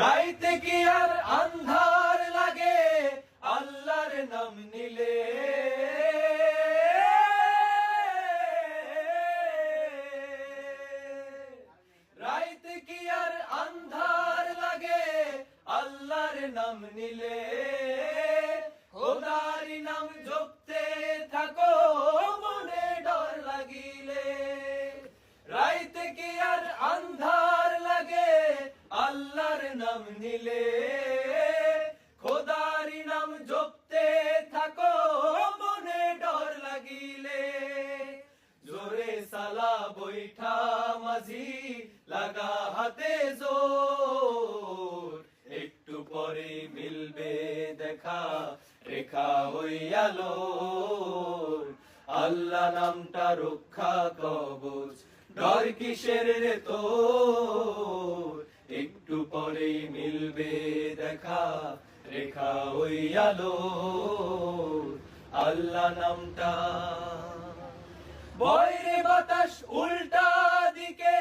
রাইতে কি আর আন্ধার লাগে? আল্লাহর নাম নিলে। রাইতে কি আর আন্ধার লাগে? আল্লাহর নাম নিলে। খোদারি নাম জপতে থাকো, মনে ডর লাগিলে। রাইতে কি আর আন্ধার নাম নিলে খোদারি নাম জপতে থাকো, মনে ডর লাগিলে। জোরে সালা বৈঠা মাঝি, লাগা হাতে জোর। একটু পরে মিলবে দেখা, রেখা হইয়ালো আল্লাহ নামটা রক্ষা কবচ, ডর কিসের রে তো দেখা রেখা আল্লাহ নামটা। বাতাস উল্টা দিকে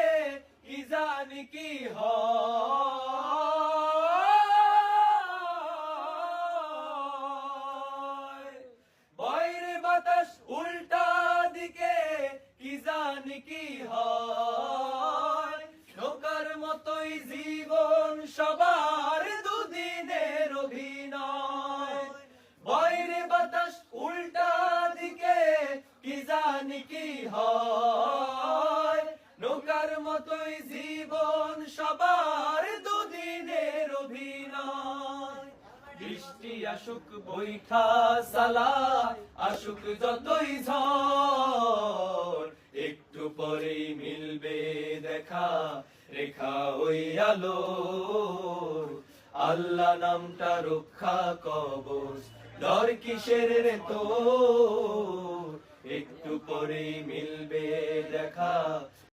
কি জানি কি নৌকার মতোই জীবন সবার জানি কি হয়। নৌকার মতোই জীবন সবার দুদিনের অভিনয়। বৃষ্টি আসুক, বৈঠা সালা আসুক যতই ঝড়, একটু পরেই মিলবে দেখা, রেখা ওই আলো। আল্লাহ নামটা রক্ষা কবচ, ডর কিসের রে তো পরেই মিলবে দেখা।